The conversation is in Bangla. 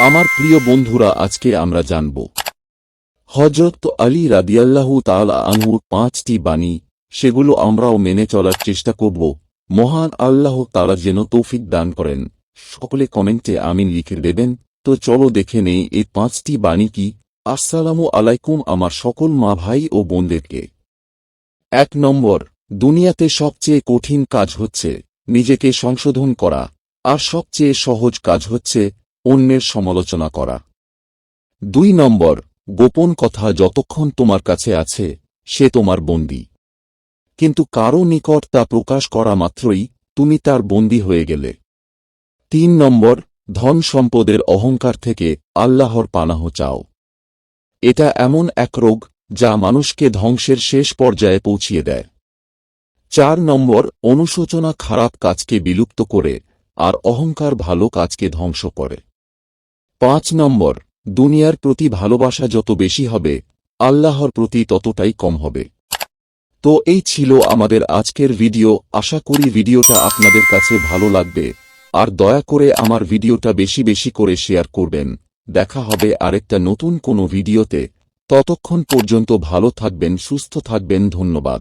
আমার প্রিয় বন্ধুরা, আজকে আমরা জানব। হজরত আলী রাদিয়াল্লাহু তাআলা আনহুর পাঁচটি বাণী, সেগুলো আমরাও মেনে চলার চেষ্টা করব। মহান আল্লাহ তাআলা যেন তৌফিক দান করেন। সকলে কমেন্টে আমিন লিখে দেবেন। তো চলো দেখে নেই এই পাঁচটি বাণী কি? আসসালামু আলাইকুম আমার সকল মা ভাই ও বোনদেরকে। এক নম্বর, দুনিয়াতে সবচেয়ে কঠিন কাজ হচ্ছে নিজেকে সংশোধন করা। আর সবচেয়ে সহজ কাজ হচ্ছে অন্যের সমালোচনা করা। দুই নম্বর, গোপন কথা যতক্ষণ তোমার কাছে আছে, সে তোমার বন্দী। কিন্তু কারও নিকট তা প্রকাশ করা মাত্রই তুমি তার বন্দী হয়ে গেলে। তিন নম্বর, ধন সম্পদের অহংকার থেকে আল্লাহর পানাহ চাও। এটা এমন এক রোগ যা মানুষকে ধ্বংসের শেষ পর্যায়ে পৌঁছিয়ে দেয়। চার নম্বর, অনুশোচনা খারাপ কাজকে বিলুপ্ত করে আর অহংকার ভালো কাজকে ধ্বংস করে। পাঁচ নম্বর, দুনিয়ার প্রতি ভালোবাসা যত বেশি হবে, আল্লাহর প্রতি ততটাই কম হবে। তো এই ছিল আমাদের আজকের ভিডিও, আশা করি ভিডিওটা আপনাদের কাছে ভালো লাগবে। আর দয়া করে আমার ভিডিওটা বেশি বেশি করে শেয়ার করবেন। দেখা হবে আরেকটা নতুন কোনো ভিডিওতে। ততক্ষণ পর্যন্ত ভালো থাকবেন, সুস্থ থাকবেন, ধন্যবাদ।